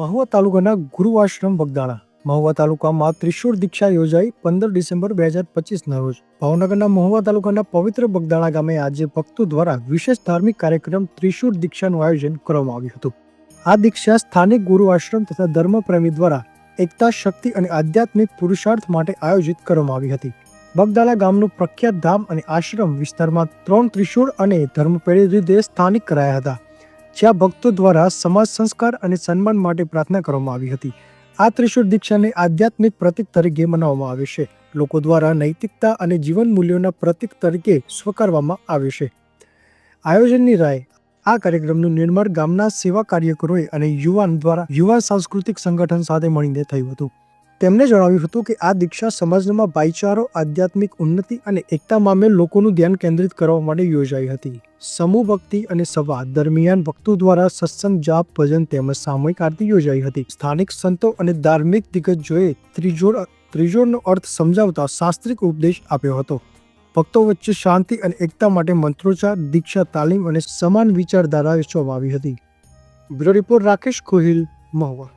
મહુવા તાલુકાના ગુરુ આશ્રમ બગદાણા. મહુવા તાલુકામાં ત્રિશુર દીક્ષા યોજાઈ પંદર ડિસેમ્બર બે હજાર પચીસના રોજ. ભાવનગરના મહુવા તાલુકાના પવિત્ર બગદાણા ગામે આજે ભક્તો દ્વારા વિશેષ ધાર્મિક કાર્યક્રમ ત્રિશુર દીક્ષાનું આયોજન કરવામાં આવ્યું હતું. આ દીક્ષા સ્થાનિક ગુરુ આશ્રમ તથા ધર્મપ્રેમી દ્વારા એકતા, શક્તિ અને આધ્યાત્મિક પુરુષાર્થ માટે આયોજિત કરવામાં આવી હતી. બગદાલા ગામનું પ્રખ્યાત ધામ અને આશ્રમ વિસ્તારમાં ત્રણ ત્રિશુળ અને ધર્મપેઢી રીતે સ્થાનિક કરાયા હતા. જ્યાં ભક્તો દ્વારા સમાજ સંસ્કાર અને સન્માન માટે પ્રાર્થના કરવામાં આવી હતી. આ ત્રિશુર દીક્ષાને આધ્યાત્મિક પ્રતીક તરીકે મનાવવામાં આવે છે. લોકો દ્વારા નૈતિકતા અને જીવન મૂલ્યોના પ્રતીક તરીકે સ્વીકારવામાં આવે છે. આયોજનની રાય. આ કાર્યક્રમનું નિર્માણ ગામના સેવા કાર્યકરોએ અને યુવાન દ્વારા યુવા સાંસ્કૃતિક સંગઠન સાથે મળીને થયું હતું. તેમણે જણાવ્યું હતું કે આ દીક્ષા સમાજમાં ભાઈચારો, આધ્યાત્મિક ઉન્નતિ અને એકતા મામે લોકોનું ધ્યાન કેન્દ્રિત કરવા માટે યોજાઈ હતી. સમૂહ ભક્તિ અને સંવાદ દરમિયાન ભક્તો દ્વારા સત્સંગ, જાપ, ભજન તેમજ સામૂહિક આરતી યોજાઈ હતી. સ્થાનિક સંતો અને ધાર્મિક દિગ્ગજોએ ત્રિજોડ ત્રિજોડનો અર્થ સમજાવતા શાસ્ત્રિક ઉપદેશ આપ્યો હતો. ભક્તો વચ્ચે શાંતિ અને એકતા માટે મંત્રોચ્ચાર, દીક્ષા, તાલીમ અને સમાન વિચારધારા વેચવામાં આવી હતી. Bureau report Rakesh Gohil, Mahuva.